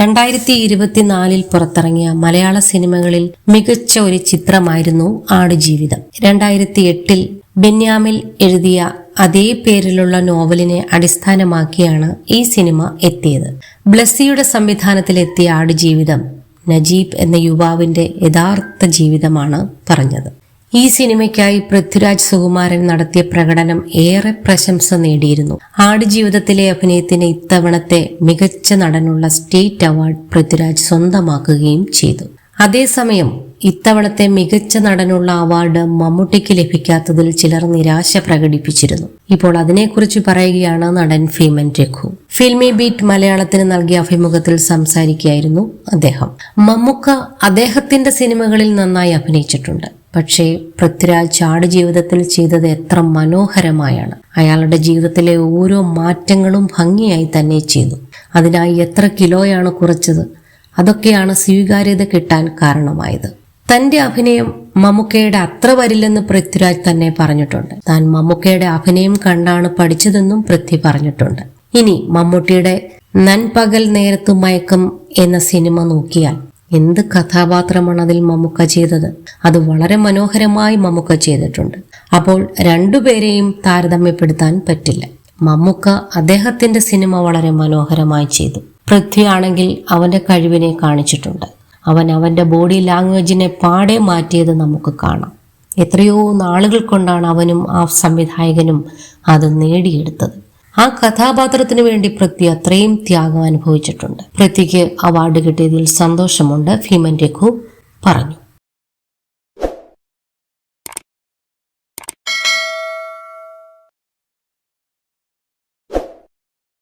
രണ്ടായിരത്തി ഇരുപത്തിനാലിൽ പുറത്തിറങ്ങിയ മലയാള സിനിമകളിൽ മികച്ച ഒരു ചിത്രമായിരുന്നു ആടുജീവിതം. രണ്ടായിരത്തി എട്ടിൽ ബെന്യാമിൽ എഴുതിയ അതേ പേരിലുള്ള നോവലിനെ അടിസ്ഥാനമാക്കിയാണ് ഈ സിനിമ എത്തിയത്. ബ്ലസ്സിയുടെ സംവിധാനത്തിലെത്തിയ ആടുജീവിതം നജീബ് എന്ന യുവാവിന്റെ യഥാർത്ഥ ജീവിതമാണ് പറഞ്ഞത്. ഈ സിനിമയ്ക്കായി പൃഥ്വിരാജ് സുകുമാരൻ നടത്തിയ പ്രകടനം ഏറെ പ്രശംസ നേടിയിരുന്നു. ആടുജീവിതത്തിലെ അഭിനയത്തിന് ഇത്തവണത്തെ മികച്ച നടനുള്ള സ്റ്റേറ്റ് അവാർഡ് പൃഥ്വിരാജ് സ്വന്തമാക്കുകയും ചെയ്തു. അതേസമയം ഇത്തവണത്തെ മികച്ച നടനുള്ള അവാർഡ് മമ്മൂട്ടിക്ക് ലഭിക്കാത്തതിൽ ചിലർ നിരാശ പ്രകടിപ്പിച്ചിരുന്നു. ഇപ്പോൾ അതിനെക്കുറിച്ച് പറയുകയാണ് നടൻ ഭീമൻ രഘു. ഫിൽമി ബീറ്റ് മലയാളത്തിന് നൽകിയ അഭിമുഖത്തിൽ സംസാരിക്കുകയായിരുന്നു അദ്ദേഹം. മമ്മൂക്ക അദ്ദേഹത്തിന്റെ സിനിമകളിൽ നന്നായി അഭിനയിച്ചിട്ടുണ്ട്. പക്ഷേ പൃഥ്വിരാജ് ചാട് ജീവിതത്തിൽ ചെയ്തത് എത്ര മനോഹരമായാണ്. അയാളുടെ ജീവിതത്തിലെ ഓരോ മാറ്റങ്ങളും ഭംഗിയായി തന്നെ ചെയ്തു. അതിനായി എത്ര കിലോയാണ് കുറച്ചത്? അതൊക്കെയാണ് സ്വീകാര്യത കിട്ടാൻ കാരണമായത്. തന്റെ അഭിനയം മമ്മൂക്കയുടെ അത്ര വരില്ലെന്ന് പൃഥ്വിരാജ് തന്നെ പറഞ്ഞിട്ടുണ്ട്. താൻ മമ്മൂക്കയുടെ അഭിനയം കണ്ടാണ് പഠിച്ചതെന്നും പൃഥ്വി പറഞ്ഞിട്ടുണ്ട്. ഇനി മമ്മൂട്ടിയുടെ നൻപകൽ നേരത്തു മയക്കം എന്ന സിനിമ നോക്കിയാൽ എന്ത് കഥാപാത്രമാണ് അതിൽ മമ്മൂക്ക ചെയ്തത്? അത് വളരെ മനോഹരമായി മമ്മുക്ക ചെയ്തിട്ടുണ്ട്. അപ്പോൾ രണ്ടുപേരെയും താരതമ്യപ്പെടുത്താൻ പറ്റില്ല. മമ്മുക്ക അദ്ദേഹത്തിന്റെ സിനിമ വളരെ മനോഹരമായി ചെയ്തു. പൃഥ്വിയാണെങ്കിൽ അവന്റെ കഴിവിനെ കാണിച്ചിട്ടുണ്ട്. അവൻ അവന്റെ ബോഡി ലാംഗ്വേജിനെ പാടെ മാറ്റിയത് നമുക്ക് കാണാം. എത്രയോ നാളുകൾ കൊണ്ടാണ് അവനും ആ സംവിധായകനും അത് നേടിയെടുത്തത്. ആ കഥാപാത്രത്തിന് വേണ്ടി പൃഥ്വി അത്രയും ത്യാഗം അനുഭവിച്ചിട്ടുണ്ട്. പൃഥ്വിക്ക് അവാർഡ് കിട്ടിയതിൽ സന്തോഷമുണ്ട് ഭീമൻ രഘു പറഞ്ഞു.